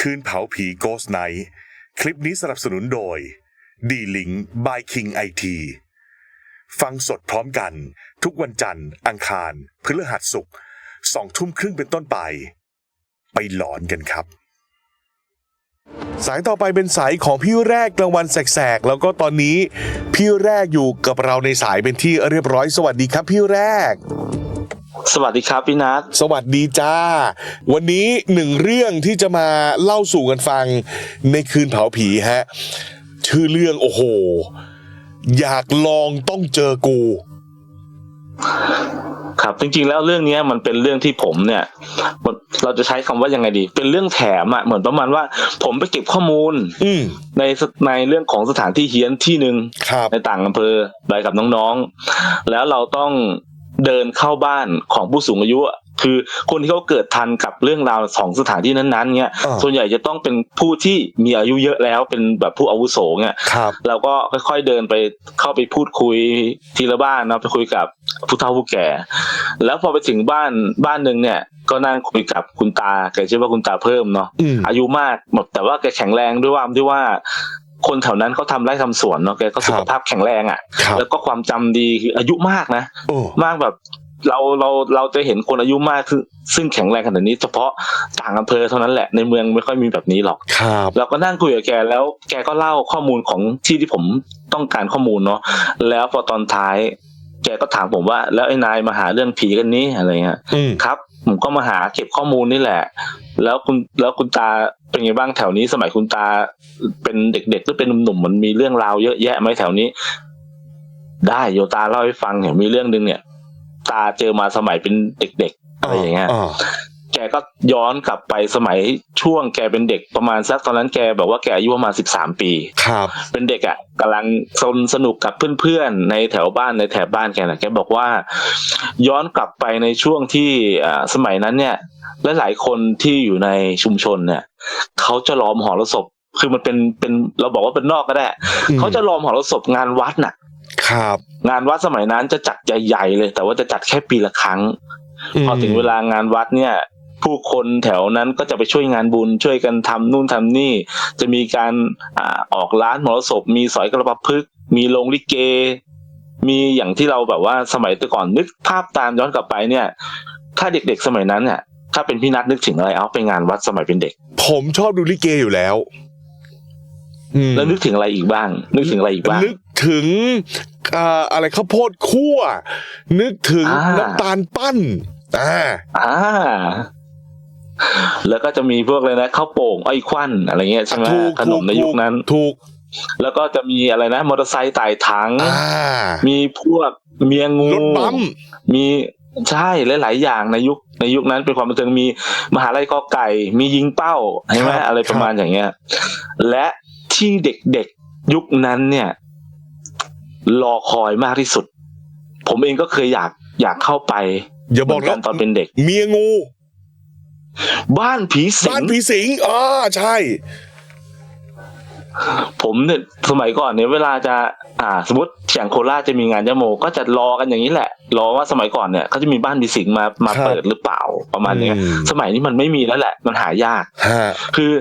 คืนเผาผีโกสไนคลิปนี้สนับสนุนโดยดีลิง by King IT ฟังสดพร้อมกัน ทุกวันจันทร์ อังคาร พฤหัสศุกร์สองทุ่มครึ่งเป็นต้นไป ไปหลอนกันครับ สายต่อไปเป็นสายของพี่แรกกลางวันแสกๆ แล้วก็ตอนนี้ พี่แรกอยู่กับเราในสายเป็นที่เรียบร้อยสวัสดีครับพี่แรก สวัสดีครับพี่นัทสวัสดีจ้า วันนี้หนึ่งเรื่องที่จะมาเล่าสู่กันฟังในคืนเผาผีฮะ ชื่อเรื่องโอ้โห อยากลองต้องเจอกู ครับ จริงๆ แล้วเรื่องเนี้ยมันเป็นเรื่องที่ผมเนี่ยมันเราจะใช้คำว่ายังไงดี เป็นเรื่องแถมอะเหมือนประมาณว่า ผมไปเก็บข้อมูล อืมในสในเรื่องของสถานที่เฮี้ยนที่หนึ่งครับในต่างอำเภอไปกับน้องๆ แล้วเราต้อง เดินเข้าบ้านของผู้สูงอายุอะคือคนที่เขาเกิดทันกับเรื่องราวของสถานที่นั้นๆเนี่ยอ่าส่วนใหญ่จะต้องเป็นผู้ที่มีอายุเยอะแล้วเป็นแบบผู้อาวุโสเนี่ยครับเราก็ค่อยๆเดินไปเข้าไปพูดคุยทีละบ้านเนาะไปคุยกับผู้เฒ่าผู้แก่ แล้วพอไปถึงบ้านบ้านหนึ่งเนี่ย ก็นั่งคุยกับคุณตาแกชื่อว่าคุณตาเพิ่มเนาะอืมอายุมากหมดแต่ว่าแกแข็งแรงด้วยว่าด้วยว่า คนแถวนั้นเขาทำไร่ทำสวนเนาะแกก็สุขภาพแข็งแรงอะครับแล้วก็ความจำดีคืออายุมากนะโอ้มากแบบเราเราเราจะเห็นคนอายุมากคือซึ่งแข็งแรงขนาดนี้ เฉพาะต่างอำเภอเท่านั้นแหละในเมืองไม่ค่อยมีแบบนี้หรอกครับเราก็นั่งคุยกับแกแล้วแกก็เล่าข้อมูลของที่ที่ผมต้องการข้อมูลเนาะแล้วพอตอนท้ายแกก็ถามผมว่า แล้วไอ้นายมาหาเรื่องผีกันนี้อะไรเงี้ยอืมครับ ผมก็มาหาเก็บข้อมูลนี่แหละ แล้วคุณแล้วคุณตาเป็นไงบ้างแถวนี้ สมัยคุณตาเป็นเด็กๆหรือเป็นหนุ่มๆมันมีเรื่องราวเยอะแยะไหมแถวนี้ ได้โยตาเล่าให้ฟังเนี่ยมีเรื่องหนึ่งเนี่ย ตาเจอมาสมัยเป็นเด็กๆอะไรอย่างเงี้ยอ่า แกก็ย้อนกลับไปสมัยช่วงแกเป็นเด็กประมาณสักตอนนั้นแกแบบว่าแกอายุประมาณสิบสามปีครับ เป็นเด็กอะกำลังสนสนุกกับเพื่อนๆในแถวบ้านในแถบบ้านแกนะแกบอกว่า ย้อนกลับไปในช่วงที่อ่าสมัยนั้นเนี่ยและหลายๆคนที่อยู่ในชุมชนเนี่ยเขาจะล้อมหอรสพคือมันเป็นเป็นเราบอกว่าเป็นนอกก็ได้อืมเขาจะล้อมหอรสพงานวัดน่ะ ครับ งานวัดสมัยนั้นจะจัดใหญ่ๆเลย แต่ว่าจะจัดแค่ปีละครั้ง พอถึงเวลางานวัดเนี่ย ผู้คนแถวนั้นก็จะไปช่วยงานบุญช่วยกันทำนู่นทำนี่ จะมีการอ่าออกร้านหมอศพมีสอยกระปะพึกษ์มีโรงลิเก มีอย่างที่เราแบบว่าสมัยแต่ก่อนนึกภาพตามย้อนกลับไปเนี่ย ถ้าเด็กๆสมัยนั้นเนี่ยถ้าเป็นพี่นัทนึกถึงอะไรเอาไปงานวัดสมัยเป็นเด็ก ผมชอบดูลิเกอยู่แล้วอืมแล้วนึกถึงอะไรอีกบ้าง นึกถึงอะไรอีกบ้าง นึกถึงอ่าอะไรข้าวโพดคั่ว นึกถึงอ่าน้ำตาลปั้นอ่าอ่า แล้วก็จะมีพวกเลยนะข้าวโป่งอ้อยควันอะไรเงี้ยใช่ไหมถูกขนมในยุคนั้น ถูก แล้วก็จะมีอะไรนะ มอเตอร์ไซค์ไต่ถังอ่ามีพวกเมียงูรถบัมป์มีใช่หลาย ๆ อย่างในยุคในยุคนั้นเป็นความบันเทิงมีมหาลัยกอไก่ มียิงเป้าใช่ไหมอะไรประมาณอย่างเงี้ย และที่เด็ก ๆ ยุคนั้นเนี่ย รอคอยมากที่สุด ผมเองก็เคยอยากอยากเข้าไปอย่าบอกเหมืนนะนตอนเป็นเด็ก เมียงู บ้านผีสิบ้านงผีสิงอ่าใช่ ผมเนี่ยสมัยก่อนเนี่ยเวลาจะ อ่า สมมติอย่างโคราชจะมีงานยะโม ก็จะรอกันอย่างนี้แหละ รอว่าสมัยก่อนเนี่ยเขาจะมีบ้านผีสิงมามาครับเปิดหรือเปล่าประมาณเนี้ยอืมสมัยนี้มันไม่มีแล้วแหละ มันหายากฮะคือ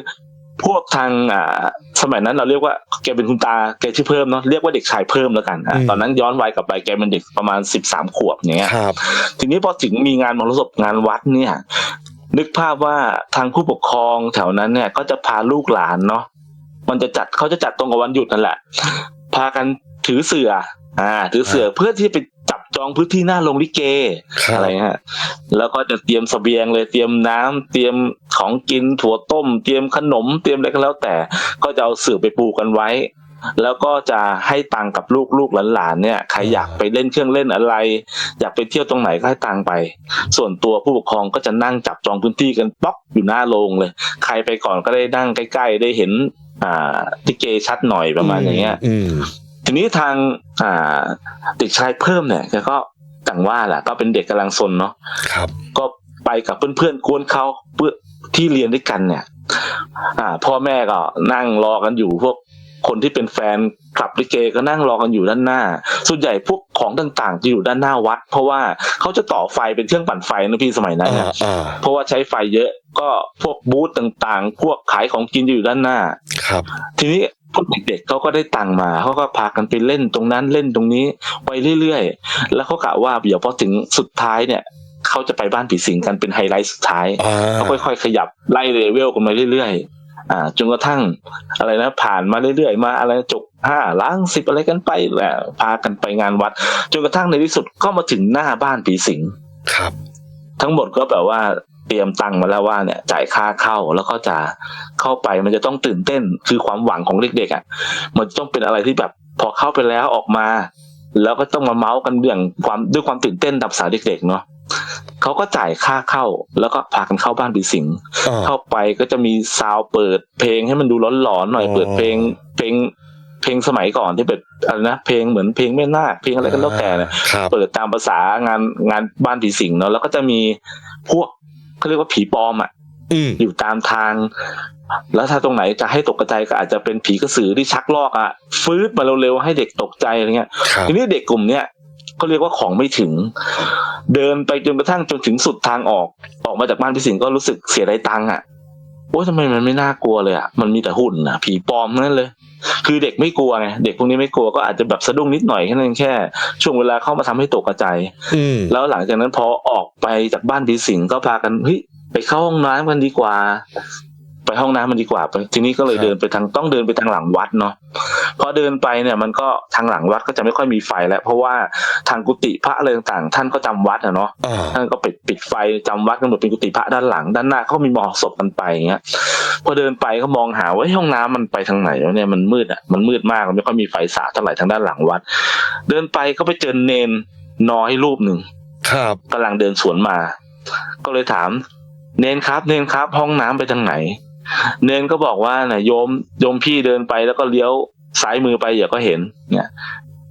พวกทางอ่าสมัยนั้นเราเรียกว่าแกเป็นคุณตาแกชื่อเพิ่มเนาะเรียกว่าเด็กชายเพิ่มแล้วกันอะอืมตอนนั้นย้อนวัยกลับไปแกเป็นเด็กประมาณสิบสามขวบอย่างเงี้ยครับทีนี้พอถึงมีงานมรสพงานวัดเนี่ย นึกภาพว่าทางผู้ปกครองแถวนั้นเนี่ยก็จะพาลูกหลานเนาะมันจะจัดเขาจะจัดตรงกับวันหยุดนั่นแหละ พากันถือเสืออ่าถือเสือเพื่อที่จะไปจับจองพื้นที่หน้าโรงลิเกครับอะไรฮะแล้วก็จะเตรียมเสบียงเลยเตรียมน้ำเตรียมของกินถั่วต้ม เตรียมขนม เตรียมอะไรก็แล้วแต่ ก็จะเอาเสือไปปูกันไว้ แล้วก็จะให้ตังค์กับลูกลูกหลานๆเนี่ยใครอยากไปเล่นเครื่องเล่นอะไร อยากไปเที่ยวตรงไหนก็ให้ตังค์ไป ส่วนตัวผู้ปกครองก็จะนั่งจับจองพื้นที่กันป๊อกอยู่หน้าโรงเลย ใครไปก่อนก็ได้นั่งใกล้ๆ ได้เห็น อ่าทิเกชัดหน่อยประมาณอย่างเงี้ยอืมทีนี้ทางอ่าเด็กชายเพิ่มเนี่ยแกก็ต่างว่าแหละก็เป็นเด็กกำลังซนเนาะครับ ก็ไปกับเพื่อนๆกวนเขาเพื่อที่เรียนด้วยกันเนี่ย อ่า พ่อแม่ก็นั่งรอกันอยู่พวก คนที่เป็นแฟนคลับลิเกก็นั่งรอกันอยู่ด้านหน้า ส่วนใหญ่พวกของต่างๆ จะอยู่ด้านหน้าวัด เพราะว่าเขาจะต่อไฟเป็นเครื่องปั่นไฟนะพี่สมัยนั้นอ่านะอ่าเพราะว่าใช้ไฟเยอะก็พวกบูธต่างๆ พวกขายของกินจะอยู่ด้านหน้า ครับ ทีนี้พวกเด็กๆเขาก็ได้ตังค์มาเขาก็พากันไปเล่นตรงนั้นเล่นตรงนี้ไปเรื่อยๆ แล้วเขากะว่าเดี๋ยวพอถึงสุดท้ายเนี่ยเขาจะไปบ้านผีสิงกันเป็นไฮไลท์สุดท้ายอ่าเขาค่อยๆ ขยับไล่เลเวลกันมาเรื่อยๆ อ่าจนกระทั่งอะไรนะ ผ่านมาเรื่อยๆ มาอะไรจกห้าล้างสิบอะไรกันไปแหละพากันไปงานวัด จนกระทั่งในที่สุดก็มาถึงหน้าบ้านผีสิงครับ ทั้งหมดก็แบบว่าเตรียมตังค์มาแล้วว่าเนี่ยจ่ายค่าเข้าแล้วก็จะเข้าไปมันจะต้องตื่นเต้นคือความหวังของเด็กๆอะ มันจะต้องเป็นอะไรที่แบบพอเข้าไปแล้วออกมา แล้วก็ต้องมาเมาส์กันเรื่องความด้วยความตื่นเต้นดับสาวเด็กๆเนาะเขาก็จ่ายค่าเข้าแล้วก็พากันเข้าบ้านผีสิงอ่าเข้าไปก็จะมีซาวด์เปิดเพลงให้มันดูร้อนๆหน่อยอ๋อเปิดเพลงเพลงเพลงสมัยก่อนที่เป็นอะไรนะเพลงเหมือนเพลงแม่นาคเพลงอะไรก็แล้วแต่เนี่ยครับเปิดตามภาษางานงานบ้านผีสิงเนาะแล้วก็จะมีพวกเขาเรียกว่าผีปลอมอะ อืมอยู่ตามทาง แล้วถ้าตรงไหนจะให้ตกใจก็อาจจะเป็นผีกระสือที่ชักลอกอะฟืดมาเร็วๆให้เด็กตกใจอะไรเงี้ยครับทีนี้เด็กกลุ่มเนี้ยก็เรียกว่าของไม่ถึง เดินไปจนกระทั่งจนถึงสุดทางออก ออกมาจากบ้านพี่สิงห์ก็รู้สึกเสียดายตังค์อะโอ้ยทำไมมันไม่น่ากลัวเลยอะมันมีแต่หุ่นอะ ผีปลอมทั้งนั่นเลย คือเด็กไม่กลัวไงเด็กพวกนี้ไม่กลัวก็อาจจะแบบสะดุ้งนิดหน่อยแค่นั้นแค่ ช่วงเวลาเข้ามาทำให้ตกใจอืมแล้วหลังจากนั้นพอออกไปจากบ้านผีสิงก็พากันเฮ้ย ไปเข้าห้องน้ำกันดีกว่า ไปห้องน้ำมันดีกว่าไปทีนี้ก็เลยเดินไปทางต้องเดินไปทางหลังวัดเนาะพอเดินไปเนี่ยมันก็ทางหลังวัดก็จะไม่ค่อยมีไฟแล้ว เพราะว่าทางกุฏิพระอะไรต่างๆท่านก็จำวัดอะเนาะอ่าท่านก็ปิดปิดไฟจำวัดกันหมดเป็นกุฏิพระด้านหลัง ด้านหน้าเขามีมอศพกันไปอย่างเงี้ยพอเดินไปก็มองหาว่าเฮ้ยห้องน้ำมันไปทางไหนวะเนี่ยมันมืดอะมันมืดมากมันไม่ค่อยมีไฟสาดเท่าไหร่ทางด้านหลังวัด เดินไปก็ไปเจอเนนน้อยรูปหนึ่งครับกำลังเดินสวนมา ก็เลยถาม เนนครับ เนนครับ ห้องน้ำไปทางไหน เนนก็บอกว่าน่ะโยมโยมพี่เดินไปแล้วก็เลี้ยวซ้ายมือไปเดี๋ยวก็เห็น เนี่ย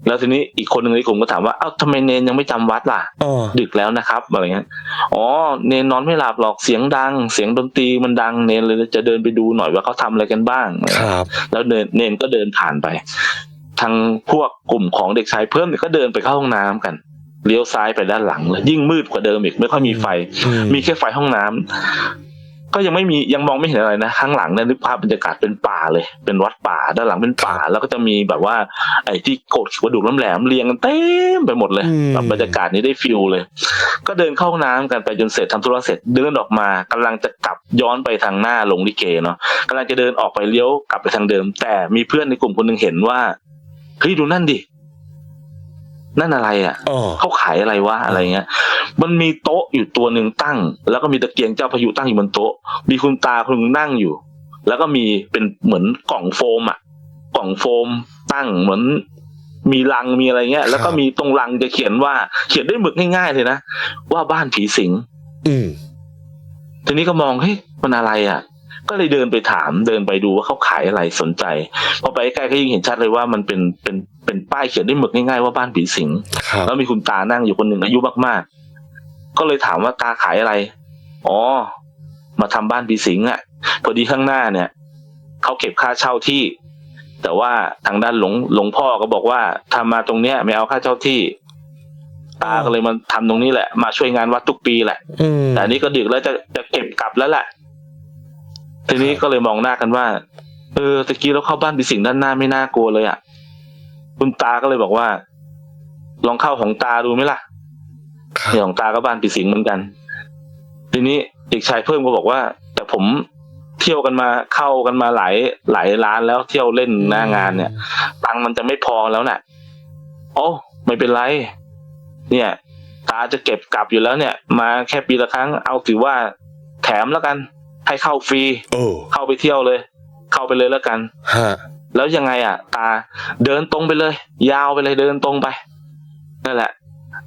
แล้วทีนี้อีกคนหนึ่งในกลุ่มก็ถามว่าเอ้าทำไมเนนยังไม่จำวัดล่ะอ๋อดึกแล้วนะครับอะไรเงี้ยอ๋อเนนนอนไม่หลับหรอกเสียงดัง เสียงดนตรีมันดังเนนเลยจะเดินไปดูหน่อยว่าเขาทำอะไรกันบ้างครับ แล้วเนนเนนก็เดินผ่านไปทางพวกกลุ่มของเด็กชายเพิ่มเนี่ยก็เดินไปเข้าห้องน้ำกัน เลี้ยวซ้ายไปด้านหลังเลยยิ่งมืดกว่าเดิมอีกไม่ค่อยมีไฟอืมมีแค่ไฟห้องน้ำก็ยังไม่มียังมองไม่เห็นอะไรนะข้างหลังเนี่ยนึกภาพบรรยากาศเป็นป่าเลย เป็นวัดป่าด้านหลังเป็นป่า แล้วก็จะมีแบบว่า ไอ้ที่โกดกระดูกน้ำแหลมเรียงกันเต็มไปหมดเลยอืมแบบบรรยากาศนี้ได้ฟิลเลย ก็เดินเข้าห้องน้ำกันไปจนเสร็จทำธุระเสร็จเดินออกมากำลังจะกลับย้อนไปทางหน้าลงลิเกเนาะกำลังจะเดินออกไปเลี้ยวกลับไปทางเดิม แต่มีเพื่อนในกลุ่มคนหนึ่งเห็นว่าเฮ้ยดูนั่นดิ นั่นอะไรอะอ๋อเขาขายอะไรวะอะไรเงี้ย มันมีโต๊ะอยู่ตัวหนึ่งตั้ง แล้วก็มีตะเกียงเจ้าพายุตั้งอยู่บนโต๊ะ มีคุณตาคนหนึ่งนั่งอยู่ แล้วก็มีเป็นเหมือนกล่องโฟมอะ กล่องโฟมตั้งเหมือนมีลังมีอะไรเงี้ย แล้วก็มีตรงลังจะเขียนว่า เขียนด้วยหมึกง่ายๆเลยนะว่าบ้านผีสิง อืมทีนี้ก็มองเฮ้ยมันอะไรอะ ก็เลยเดินไปถามเดินไปดูว่าเขาขายอะไรสนใจพอไปใกล้ก็ยิ่งเห็นชัดเลยว่ามันเป็นเป็นเป็นป้ายเขียนด้วยหมึกง่ายๆว่าบ้านผีสิงครับแล้วมีคุณตานั่งอยู่คนหนึ่งอายุมากๆ ก็เลยถามว่าตาขายอะไรอ๋อมาทำบ้านผีสิงอะพอดีข้างหน้าเนี่ยเขาเก็บค่าเช่าที่ แต่ว่าทางด้านหลวงหลวงพ่อก็บอกว่าทำมาตรงเนี้ย ไม่เอาค่าเช่าที่ตาก็เลยมาทำตรงนี้แหละ มาช่วยงานวัดทุกปีแหละอืมแต่อันนี้ก็ดึกแล้วจะจะเก็บกลับแล้วแหละ ทีนี้ก็เลยมองหน้ากันว่า เออตะกี้เราเข้าบ้านผีสิงด้านหน้าไม่น่ากลัวเลยอะคุณตาก็เลยบอกว่า ลองเข้าของตาดูไหมล่ะครับเนี่ยของตาก็บ้านผีสิงเหมือนกัน ทีนี้เด็กชายเพิ่มก็บอกว่า แต่ผมเที่ยวกันมาเข้ากันมาหลายหลายร้านแล้วเที่ยวเล่นหน้างานเนี่ย ตังค์มันจะไม่พอแล้วน่ะโอ้ไม่เป็นไร เนี่ย ตาจะเก็บกลับอยู่แล้วเนี่ย มาแค่ปีละครั้งเอาถือว่าแถมแล้วกัน ให้เข้าฟรีโอ้เข้าไปเที่ยวเลย เข้าไปเลยแล้วกันฮะแล้วยังไงอะ ตาเดินตรงไปเลย ยาวไปเลยเดินตรงไปนั่นแหละ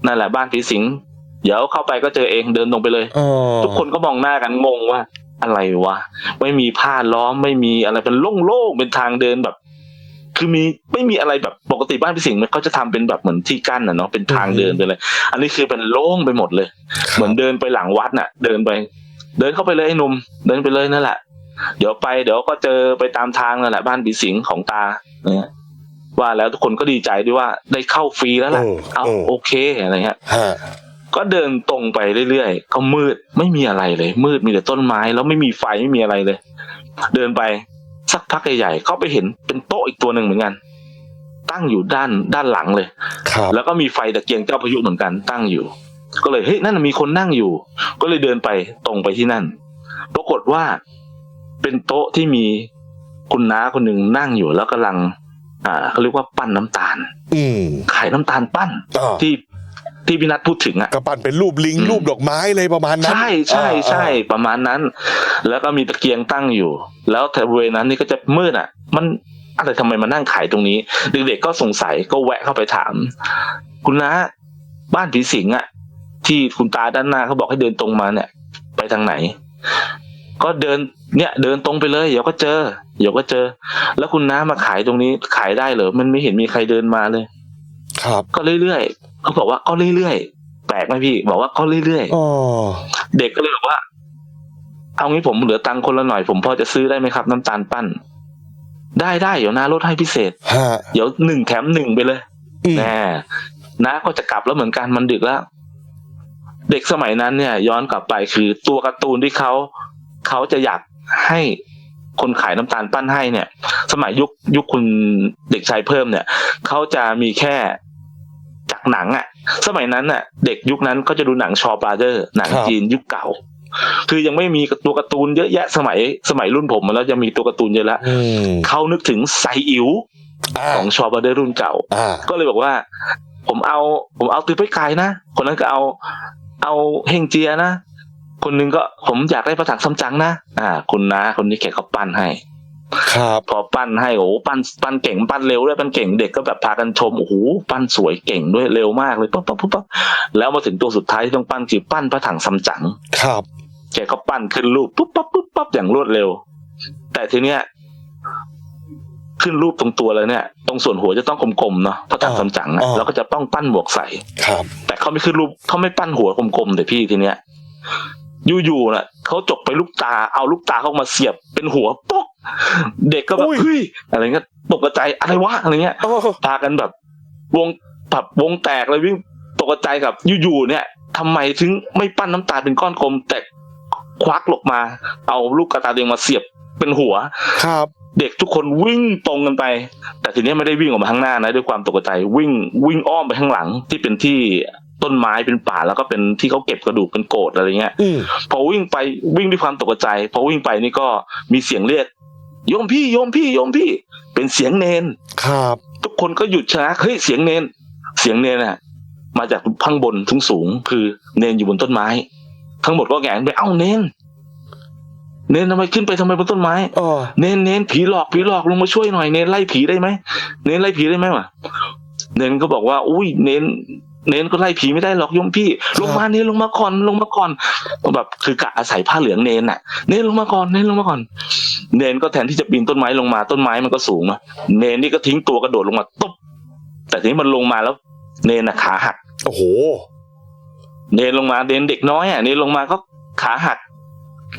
นั่นแหละ บ้านผีสิงเดี๋ยวเข้าไปก็เจอเองเดินตรงไปเลยอ๋อทุกคนก็มองหน้ากันงงว่า อะไรวะไม่มีผ้าล้อมไม่มีอะไรเป็นโล่งๆเป็นทางเดินแบบ คือมีไม่มีอะไรแบบปกติบ้านพี่สิงห์มันเขาจะทำเป็นแบบเหมือนที่กั้นอะเนาะเป็นทางเดินไปเลย อันนี้คือเป็นโล่งไปหมดเลยครับเหมือนเดินไปหลังวัดน่ะ เดินไป เดินเข้าไปเลยไอ้หนุ่มเดินไปเลยนั่นแหละ เดี๋ยวไปเดี๋ยวก็เจอไปตามทางนั่นแหละ บ้านผีสิงของตาเนี่ยว่าแล้วทุกคนก็ดีใจด้วยว่าได้เข้าฟรีแล้วล่ะ เออเอาเออโอเคอะไรเงี้ยฮะก็เดินตรงไปเรื่อยๆ ก็มืดไม่มีอะไรเลย มืดมีแต่ต้นไม้แล้วไม่มีไฟไม่มีอะไรเลย เดินไปสักพักใหญ่ๆเขาไปเห็นเป็นโต๊ะอีกตัวหนึ่งเหมือนกัน ตั้งอยู่ด้านด้านหลังเลยครับแล้วก็มีไฟตะเกียงเจ้าพายุเหมือนกันตั้งอยู่ ก็เลยเฮ้ยนั่นนะมีคนนั่งอยู่ ก็เลยเดินไปตรงไปที่นั่น ปรากฏว่าเป็นโต๊ะที่มีคุณน้าคนหนึ่งนั่งอยู่แล้วกำลัง อ่าเขาเรียกว่าปั้นน้ำตาล อืมขายน้ำตาลปั้นอ่าที่ที่พี่นัทพูดถึงอะกระปั่นเป็นรูปลิงอืมรูปดอกไม้เลยประมาณนั้น ใช่ใช่อ่าใช่อ่าประมาณนั้น แล้วก็มีตะเกียงตั้งอยู่ แล้วแถวบริเวณนั้นนี่ก็จะมืดอะ มันอะไรทำไมมานั่งขายตรงนี้ เด็กๆก็สงสัยก็แวะเข้าไปถาม คุณน้าบ้านผีสิงอะ ที่คุณตาด้านหน้าเขาบอกให้เดินตรงมาเนี่ย ไปทางไหน ก็เดินเนี่ยเดินตรงไปเลยเดี๋ยวก็เจอเดี๋ยวก็เจอ แล้วคุณน้ามาขายตรงนี้ขายได้เหรอมันไม่เห็นมีใครเดินมาเลย ครับ ก็เรื่อยๆเขาบอกว่าก็เรื่อยๆแปลกไหมพี่ บอกว่าก็เรื่อยๆอ๋อเด็กก็เลยบอกว่า เอางี้ผมเหลือตังค์คนละหน่อยผมพอจะซื้อได้ไหมครับ น้ำตาลปั้น ได้ได้เดี๋ยวนาลดให้พิเศษฮะเดี๋ยวหนึ่งแถมหนึ่งไปเลยอืมแน่น้าก็จะกลับแล้วเหมือนกันมันดึกแล้ว เด็กสมัยนั้นเนี่ย ย้อนกลับไปคือตัวการ์ตูนที่เขาเขาจะอยากให้คนขายน้ำตาลปั้นให้เนี่ย สมัยยุคยุคคุณเด็กชายเพิ่มเนี่ยเขาจะมีแค่จากหนังอะสมัยนั้นน่ะ เด็กยุคนั้นก็จะดูหนังชอปาเดอร์ หนังจีนยุคเก่า คือยังไม่มีตัวการ์ตูนเยอะแยะสมัยสมัยรุ่นผมแล้วจะมีตัวการ์ตูนเยอะแล้วอืมเขานึกถึงไซอิ๋วอ่าของชอปาเดอร์รุ่นเก่าอ่าก็เลยบอกว่า ผมเอาผมเอาตือไปขายนะคนนั้นก็เอา เอาเฮงเจียนะ คนหนึงก็ผมอยากได้ประถังซัมจั๋งนะอ่า คุณนะคนนี้แกก็ปั้นให้ ครับ พอปั้นให้โอ้โหปั้นปั้นเก่งปั้นเร็วด้วยปั้นเก่งเด็กก็แบบพากันชมโอ้โหปั้นสวยเก่งด้วยเร็วมากเลยปั๊บปั๊บปั๊บปั๊บแล้วมาถึงตัวสุดท้ายที่ต้องปั้นคือปั้นพระถังซัมจั๋งครับ แกก็ปั้นขึ้นรูปปุ๊บปั๊บปุ๊บปั๊บอย่างรวดเร็ว แต่ทีเนี้ย ขึ้นรูปตรงตัวเลยเนี่ย ตรงส่วนหัวจะต้องกลมๆเนาะพระถังซัมจั๋งอะแล้วก็จะต้องปั้นหมวกใส่ ครับ แต่เขาไม่ขึ้นรูปเขาไม่ปั้นหัวกลมๆแต่พี่ทีเนี้ยอยู่ๆน่ะเขาจกไปลูกตาเอาลูกตาเข้ามาเสียบเป็นหัวป๊อกเด็กก็แบบอุ้ยเฮ้ยอะไรเงี้ยตกใจอะไรวะอะไรเงี้ยโอ้พากันแบบ วงผับวงแตกเลยวิ่งตกใจกับอยู่ๆเนี่ยทำไมถึงไม่ปั้นน้ำตาเป็นก้อนกลม แต่ ควักลงมา เอาลูกกระตาเดียงมาเสียบเป็นหัว ครับ เด็กทุกคนวิ่งตรงกันไป แต่ทีนี้ไม่ได้วิ่งออกมาข้างหน้านะด้วยความตกใจวิ่งวิ่งอ้อมไปข้างหลังที่เป็นที่ต้นไม้เป็นป่าแล้วก็เป็นที่เขาเก็บกระดูกเป็นโกดอะไรเงี้ยอืมพอวิ่งไปวิ่งด้วยความตกใจพอวิ่งไปนี่ก็มีเสียงเรียกโยมพี่โยมพี่โยมพี่ เป็นเสียงเนนครับ ทุกคนก็หยุดชะงักเฮ้ยเสียงเนน เสียงเนนน่ะมาจากข้างบนทุงสูงๆคือเนนอยู่บนต้นไม้ ทั้งหมดก็แหงนไปเอ้าเนนเนนทำไมขึ้นไปทำไมบนต้นไม้อ๋อเนนเนนผีหลอกผีหลอกลงมาช่วยหน่อยเนนไล่ผีได้ไหมเนนไล่ผีได้ไหมวะเนนก็บอกว่า อุ้ยเนนเนนก็ไล่ผีไม่ได้หรอกโยมพี่ ลงมาเนนลงมาก่อนลงมาก่อนแบบคือกะอาศัยผ้าเหลืองเนนน่ะ เนนลงมาก่อนเนนลงมาก่อน เนนก็แทนที่จะปีนต้นไม้ลงมาต้นไม้มันก็สูงอะเนนนี่ก็ทิ้งตัวกระโดดลงมาตุ๊บแต่ทีนี้มันลงมาแล้ว เนนน่ะขาหักโอ้โห เนนลงมาเนนเด็กน้อยอะเนนลงมาก็ขาหัก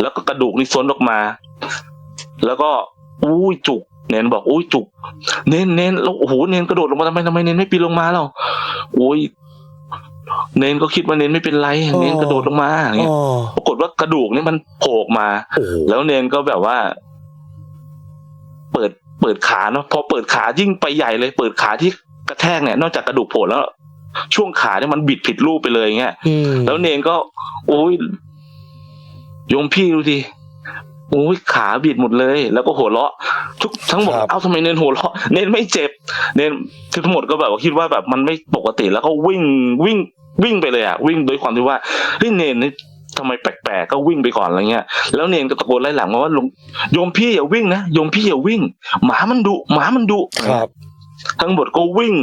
แล้วก็กระดูกนี่ซ้นออกมา แล้วก็อุ้ยจุกเนนบอกอุ้ยจุก เนนเนนแล้วโอ้โหเนนกระโดดลงมาทำไมทำไมเนนไม่ปีนลงมาเราอุ้ยเนนก็คิดว่าเนนไม่เป็นไรอ๋อเนนกระโดดลงมาอย่างอ๋เงี้ยอปรากฏว่ากระดูกนี่มันโผล่ออกมาโอ้โหแล้วเนนก็แบบว่า เปิดเปิดขาเนาะพอเปิดขายิ่งไปใหญ่เลย เปิดขาที่กระแทกเนี่ย นอกจากกระดูกโผล่แล้ว ช่วงขาเนี่ยมันบิดผิดรูปไปเลยอย่างเงี้ยอืมแล้วเนนก็ โอ้ยโยมพี่ดูดิโอ้ยขาบิดหมดเลย แล้วก็หัวเราะ ทุกทั้งหมดครับเอ้าทำไมเนนหัวเราะเนนไม่เจ็บ เนนทั้งหมดก็แบบว่าคิดว่าแบบมันไม่ปกติแล้วก็วิ่งวิ่งวิ่งไปเลยอะวิ่งโดยความที่ว่าเฮ้ยเนนนี่ทำไมแปลกๆก็วิ่งไปก่อนอะไรเงี้ย แล้วเนนก็ตะโกนไล่หลังมาว่าลุงโยมพี่อย่าวิ่งนะโยมพี่อย่าวิ่ง หมามันดุหมามันดุครับ ทั้งหมดก็วิ่ง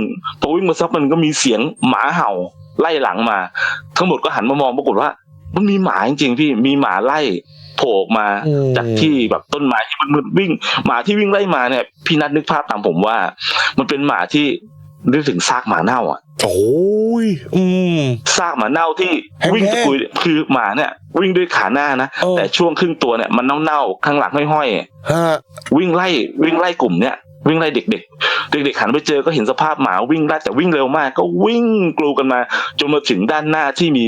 พอวิ่งมาสักมันก็มีเสียงหมาเห่าไล่หลังมา ทั้งหมดก็หันมามองปรากฏว่า มันมีหมาจริงๆพี่มีหมาไล่โผล่ออกมาอืมจากที่แบบต้นไม้ที่มันมืดวิ่ง หมาที่วิ่งไล่มาเนี่ย พี่นัทนึกภาพตามผมว่า มันเป็นหมาที่นึกถึงซากหมาเน่าอะโอ้ยอืมซากหมาเน่าที่แห้งๆวิ่งตะกุยคือหมาเนี่ย วิ่งด้วยขาหน้านะเออแต่ช่วงครึ่งตัวเนี่ยมันเน่าๆข้างหลังห้อยๆฮะวิ่งไล่วิ่งไล่กลุ่มเนี้ย วิ่งไล่เด็ก ๆ เด็กๆหันไปเจอก็เห็นสภาพหมาวิ่งไล่แต่วิ่งเร็วมาก ก็วิ่งกลูกันมา จนมาถึงด้านหน้าที่มี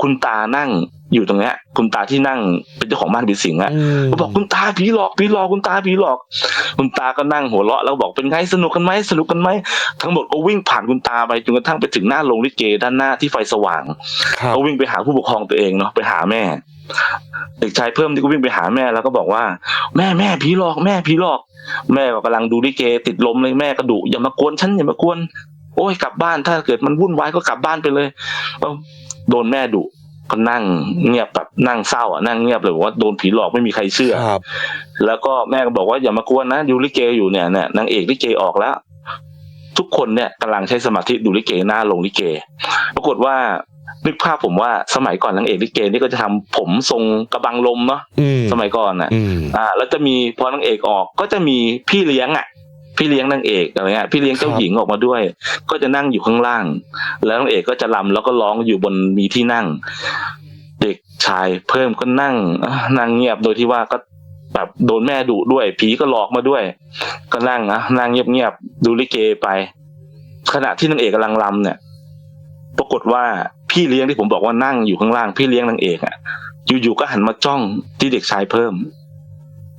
คุณตานั่งอยู่ตรงเนี้ย คุณตาที่นั่งเป็นเจ้าของบ้านผีสิงอะอืมก็บอกคุณตาผีหลอกผีหลอกคุณตาผีหลอก คุณตาก็นั่งหัวเราะแล้วบอกเป็นไงสนุกกันไหมสนุกกันไหมทั้งหมดก็วิ่งผ่านคุณตาไปจนกระทั่งไปถึงหน้าโรงลิเกด้านหน้าที่ไฟสว่างครับก็วิ่งไปหาผู้ปกครองตัวเองเนาะไปหาแม่ เด็กชายเพิ่มที่ก็วิ่งไปหาแม่แล้วก็บอกว่า แม่แม่ผีหลอกแม่ผีหลอก แม่ก็กำลังดูลิเกติดลมเลยแม่ก็ดุอย่ามากวนฉันอย่ามากวนโอ้ยกลับบ้านถ้าเกิดมันวุ่นวายก็กลับบ้านไปเลยก็โดนแม่ดุก็นั่งเงียบแบบนั่งเศร้าอะนั่งเงียบเลยบอกว่าโดนผีหลอกไม่มีใครเชื่อครับ แล้วก็แม่ก็บอกว่าอย่ามากวนนะดูลิเกอยู่เนี่ยเนี่ยนางเอกลิเกออกแล้ว ทุกคนเนี่ยกำลังใช้สมาธิดูลิเกหน้าลงลิเก ปรากฏว่า นึกภาพผมว่าสมัยก่อนนางเอกลิเกนี่ก็จะทำผมทรงกระบังลมเนาะอืมสมัยก่อนน่ะอืมอ่า แล้วจะมีพอนางเอกออกก็จะมีพี่เลี้ยงอะพี่เลี้ยงนางเอกอะไรเงี้ยพี่เลี้ยงเจ้าครับหญิงออกมาด้วย ก็จะนั่งอยู่ข้างล่าง แล้วนางเอกก็จะรำแล้วก็ร้องอยู่บนมีที่นั่ง เด็กชายเพิ่มก็นั่งอะนั่งเงียบโดยที่ว่าก็แบบโดนแม่ดุด้วย ผีก็หลอกมาด้วย ก็นั่งอะนั่งเงียบๆดูลิเกไป ขณะที่นางเอกกำลังรำเนี่ย ปรากฏว่า พี่เลี้ยงที่ผมบอกว่านั่งอยู่ข้างล่างพี่เลี้ยงนางเอกอะอยู่ๆก็หันมาจ้องที่เด็กชายเพิ่ม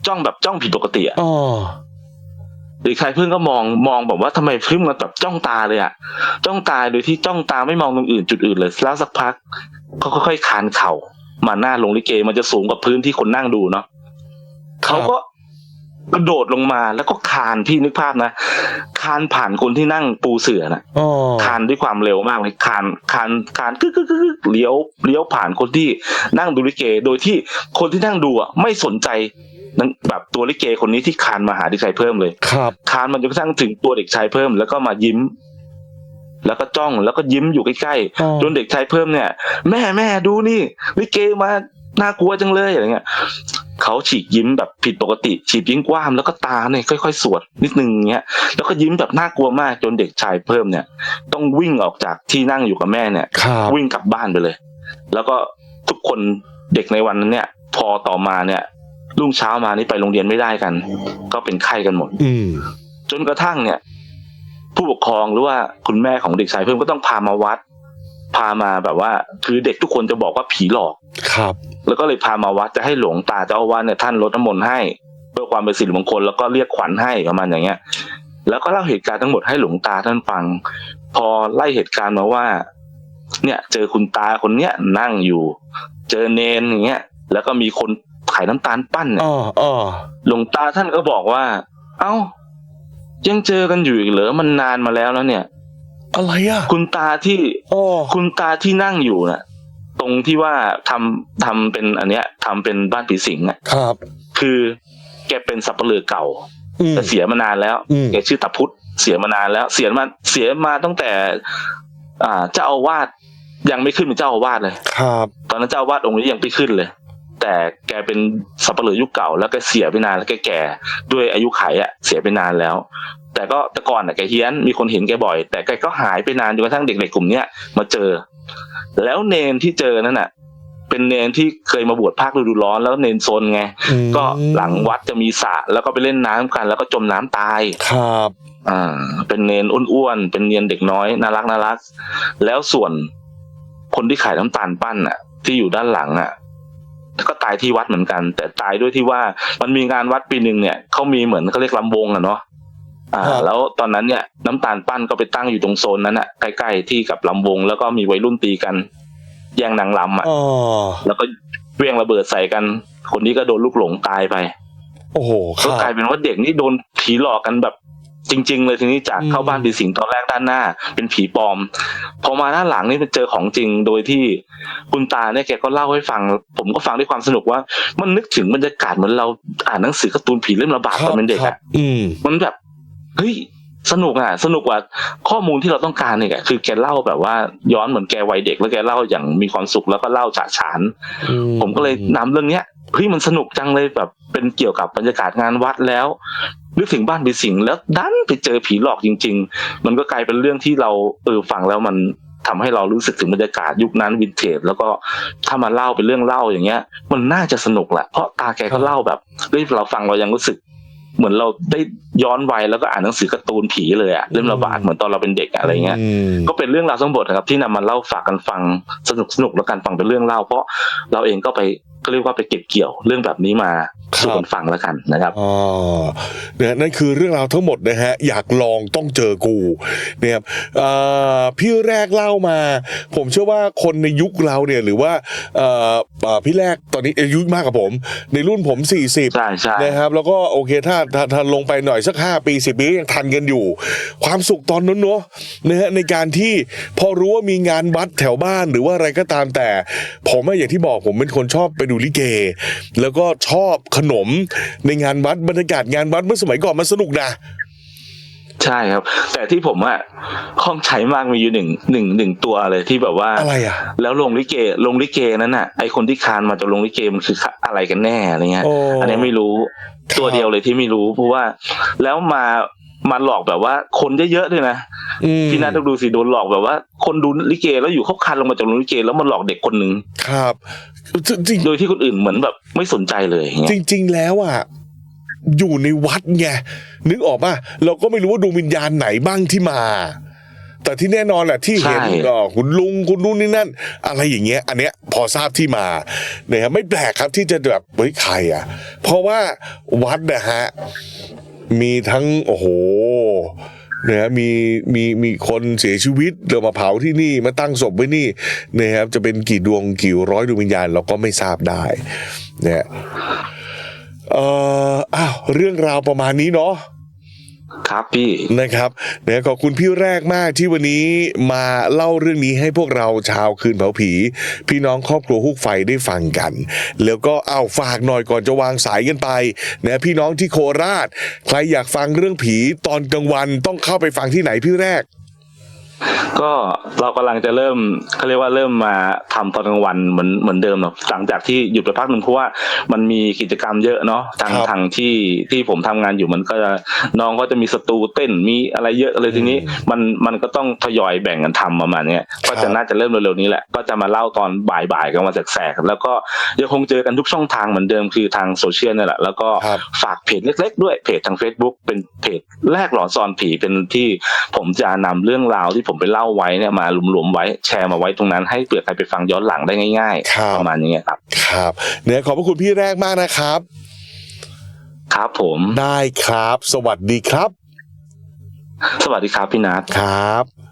จ้องแบบจ้องผิดปกติอะอ๋อเด็กชายเพิ่งก็มองมองแบบว่าทำไมเพิ่งมาแบบจ้องตาเลยอะจ้องตาโดยที่จ้องตาไม่มองตรงอื่นจุดอื่นเลยแล้วสักพักเขาค่อยๆคานเข่ามาหน้าลงลิเกมันจะสูงกว่าพื้นที่คนนั่งดูเนาะเขาก็ กระโดดลงมาแล้วก็คานพี่นึกภาพนะคานผ่านคนที่นั่งปูเสือนะอ๋อคานด้วยความเร็วมากเลยคานคานคานกึกกึกกึกกึกเลี้ยวเลี้ยวผ่านคนที่นั่งดูลิเก โดยที่คนที่นั่งดูอะไม่สนใจนั่นแบบตัวลิเกคนนี้ที่คานมาหาเด็กชายเพิ่มเลย ครับคานมันจนกระทั่งถึงตัวเด็กชายเพิ่มแล้วก็มายิ้ม แล้วก็จ้องแล้วก็ยิ้มอยู่ใกล้อ๋อๆจนเด็กชายเพิ่มเนี่ย แม่แม่ดูนี่ลิเกมาน่ากลัวจังเลยอะไรเงี้ย เขาฉีกยิ้มแบบผิดปกติ ฉีกยิ้มกว้ามแล้วก็ตาเนี่ยค่อย ๆ สวดนิดนึงเงี้ยแล้วก็ยิ้มแบบน่ากลัวมากจนเด็กชายเพิ่มเนี่ย ต้องวิ่งออกจากที่นั่งอยู่กับแม่เนี่ยครับวิ่งกลับบ้านไปเลย แล้วก็ทุกคนเด็กในวันนั้นเนี่ย พอต่อมาเนี่ยรุ่งเช้ามานี่ไปโรงเรียนไม่ได้กัน ก็เป็นไข้กันหมด อืมจนกระทั่งเนี่ย ผู้ปกครองหรือว่าคุณแม่ของเด็กชายเพิ่มก็ต้องพามาวัด พามาแบบว่า คือเด็กทุกคนจะบอกว่าผีหลอกครับ แล้วก็เลยพามาวัดจะให้หลวงตาเจ้าอาวาสเนี่ยท่านลดน้ำมนต์ให้เพื่อความเป็นสิริมงคลแล้วก็เรียกขวัญให้ประมาณอย่างเงี้ย แล้วก็เล่าเหตุการณ์ทั้งหมดให้หลวงตาท่านฟัง พอไล่เหตุการณ์มาว่า เนี่ย เจอคุณตาคนเนี้ยนั่งอยู่ เจอเนนอย่างเงี้ย แล้วก็มีคนขายน้ำตาลปั้นเนี่ยอ๋ออ๋อหลวงตาท่านก็บอกว่า เอ้า ยังเจอกันอยู่อีกเหรอมันนานมาแล้วแล้วเนี่ย อะไรอะ คุณตาที่อ๋อคุณตาที่นั่งอยู่น่ะ ตรงที่ว่าทำทำเป็นอันเนี้ยทำเป็นบ้านผีสิงอะครับ คือแกเป็นสับเปลือเก่าอืมแต่เสียมานานแล้วอืมแกชื่อตาพุทธเสียมานานแล้ว เสียมาเสียมาตั้งแต่ อ่าเจ้าอาวาสยังไม่ขึ้นเป็นเจ้าอาวาสเลย ครับ ตอนนั้นเจ้าอาวาสองค์นี้ยังไม่ขึ้นเลย แต่แกเป็นสับเปลือยุคเก่า แล้วก็เสียไปนานแล้วแกแก่ด้วยอายุไขอะ เสียไปนานแล้ว แต่ก็แต่ก่อนอะแกเฮี้ยนมีคนเห็นแกบ่อย แต่แกก็หายไปนานจนกระทั่งเด็กๆกลุ่มเนี้ยมาเจอ แล้วเนนที่เจอนั่นน่ะ เป็นเนนที่เคยมาบวชภาคฤดูร้อนแล้วเนนโซนไงอืมก็หลังวัดจะมีสระแล้วก็ไปเล่นน้ำกัน แล้วก็จมน้ำตายครับ อ่า เป็นเนนอ้วนๆเป็นเนียนเด็กน้อยน่ารักน่ารัก แล้วส่วนคนที่ขายน้ำตาลปั้นอะ ที่อยู่ด้านหลังอะก็ตายที่วัดเหมือนกัน แต่ตายด้วยที่ว่ามันมีงานวัดปีหนึ่งเนี่ยเขามีเหมือนเขาเรียกลำวงอะเนาะ อ่า ครับ แล้วตอนนั้นเนี่ยน้ำตาลปั้นก็ไปตั้งอยู่ตรงโซนนั้นอะใกล้ๆที่กับลำวง แล้วก็มีวัยรุ่นตีกัน แย่งนางลำอะอ๋อแล้วก็เวียงระเบิดใส่กัน คนนี้ก็โดนลูกหลงตายไป โอ้โหคก็รับกลายเป็นว่าเด็กนี่โดนผีหลอกกันแบบจริง ๆ เลยทีนี้จากอืม เข้าบ้านผีสิงตอนแรกด้านหน้า เป็นผีปลอมพอมาด้านหลังนี่เป็นเจอของจริงโดยที่คุณตาเนี่ยแกก็เล่าให้ฟัง ผมก็ฟังด้วยความสนุกว่า มันนึกถึงบรรยากาศเหมือนเราอ่านหนังสือการ์ตูนผีเล่มระบาดตอนเป็นเด็กครัอะบอืม มันแบบ เฮ้ยสนุกอะสนุกกว่าข้อมูลที่เราต้องการเนี่ยคือแกเล่าแบบว่าย้อนเหมือนแกวัยเด็กแล้วแกเล่าอย่างมีความสุขแล้วก็เล่าฉะฉาน ผมก็เลยนำเรื่องเนี้ยเฮ้ยมันสนุกจังเลยแบบเป็นเกี่ยวกับบรรยากาศงานวัดแล้วนึกถึงบ้านผีสิงแล้วดันไปเจอผีหลอกจริง ๆ มันก็กลายเป็นเรื่องที่เราเออฟังแล้วมันทำให้เรารู้สึกถึงบรรยากาศยุคนั้นวินเทจแล้วก็ถ้ามาเล่าเป็นเรื่องเล่าอย่างเงี้ย มันน่าจะสนุกแหละเพราะตาแกก็เล่าแบบเฮ้ยเราฟังเรายังรู้สึก เหมือนเราได้ย้อนวัยแล้วก็อ่านหนังสือการ์ตูนผีเลยอะเล่มระบาดเหมือนตอนเราเป็นเด็กอะอะไรเงี้ยมก็เป็นเรื่องราวทั้งหมดนะครับที่นำมาเล่าฝากกันฟังสนุกสนุกแล้วกันฟังเป็นเรื่องเล่า เพราะเราเองก็ไป ก็เรียกว่าไปเก็บเกี่ยวเรื่องแบบนี้มาสู่กันฟังแล้วกันนะครับอ๋อเนี่ยนั่นคือเรื่องราวทั้งหมดนะฮะอยากลองต้องเจอกูนะครับอ่าพี่แรกเล่ามา ผมเชื่อว่าคนในยุคเราเนี่ยหรือว่าเอ่ออ่าพี่แรกตอนนี้อายุมากกว่าผม ในรุ่นผม 40ใช่ใช่นะครับ แล้วก็โอเคถ้าถ้าถ้าลงไปหน่อยสัก 5 ปี 10 ปียังทันกันอยู่ ความสุขตอนนั้นเนอะนะฮะในการที่พอรู้ว่ามีงานวัดแถวบ้านหรือว่าอะไรก็ตามแต่ ผมอะอย่างที่บอกผมเป็นคนชอบไปดูลิเก แล้วก็ชอบขนมในงานวัดบรรยากาศงานวัดเมื่อสมัยก่อนมันสนุกนะใช่ครับ แต่ที่ผมอะข้องใจมากมีอยู่หนึ่งหนึ่งหนึ่งตัวเลยที่แบบว่าอะไรอะแล้วลงลิเกลงลิเกนั้นน่ะไอคนที่คานมาจากลงลิเกมันคืออะไรกันแน่อะไรเงี้ยโอ้อันนี้ไม่รู้ครับตัวเดียวเลยที่ไม่รู้เพราะว่าแล้วมา มาหลอกแบบว่าคนเยอะๆด้วยนะอืมพี่นัทต้องดูสิโดนหลอกแบบว่า คนดูลิเกแล้วอยู่เขาคันลงมาจากโรงลิเกแล้วมันหลอกเด็กคนหนึ่งครับจริงโดยที่คนอื่นเหมือนแบบไม่สนใจเลยอย่างเงี้จยริง ๆ แล้วอะอยู่ในวัดไงนึกออกป่ะเราก็ไม่รู้ว่าดวงวิญญาณไหนบ้างที่มา แต่ที่แน่นอนแหละที่เห็นก็คุณลุงคุณนู่นนี่นั่น อะไรอย่างเงี้ย อันเนี้ยพอทราบที่มาเนี่ยไม่แปลกครับที่จะแบบเฮ้ยใครอะ เพราะว่าวัดนะฮะ มีทั้งโอ้โหนะฮะมีมีมีคนเสียชีวิตเรามาเผาที่นี่มาตั้งศพไว้นี่นะครับจะเป็นกี่ดวงกี่ร้อยดวงวิญญาณเราก็ไม่ทราบได้เนี่ยเอ่ออ้าวเรื่องราวประมาณนี้เนาะ ครับพี่นะครับเนี่ยขอบคุณพี่แรกมากที่วันนี้มาเล่าเรื่องนี้ให้พวกเราชาวคืนเผาผี พี่น้องครอบครัวฮุกไฟได้ฟังกัน แล้วก็เอาฝากหน่อยก่อนจะวางสายกันไปนะพี่น้องที่โคราช ใครอยากฟังเรื่องผีตอนกลางวันต้องเข้าไปฟังที่ไหนพี่แรก ก็เรากำลังจะเริ่มเขาเรียกว่าเริ่มมาทำตอนกลางวันเหมือนเหมือนเดิมเนาะหลังจากที่หยุดไปพักหนึ่งเพราะว่ามันมีกิจกรรมเยอะเนาะทางครับทางที่ที่ผมทำงานอยู่มันก็จะน้องก็จะมีสตูเต้นมีอะไรเยอะเลยทีนี้มันมันก็ต้องทยอยแบ่งกันทำประมาณเนี้ยก็จะน่าจะเริ่มเร็วๆนี้แหละก็จะมาเล่าตอนบ่ายๆกันมาแสกๆแล้วก็ยังคงเจอกันทุกช่องทางเหมือนเดิมคือทางโซเชียลนี่แหละแล้วก็ครับฝากเพจเล็ก ๆ ด้วยเพจทาง Facebook เป็นเพจแรกหลอนซอนผีเป็นที่ผมจะนำเรื่องราวที่ผมไปเล่าไว้เนี่ยมารวมๆไว้แชร์มาไว้ตรงนั้น ให้เผื่อใครไปฟังย้อนหลังได้ง่ายครับๆประมาณนี้ครับ ครับเนี่ยขอบพระคุณพี่แรกมากนะครับ ครับผมได้ครับ สวัสดีครับ สวัสดีครับพี่นัทครับ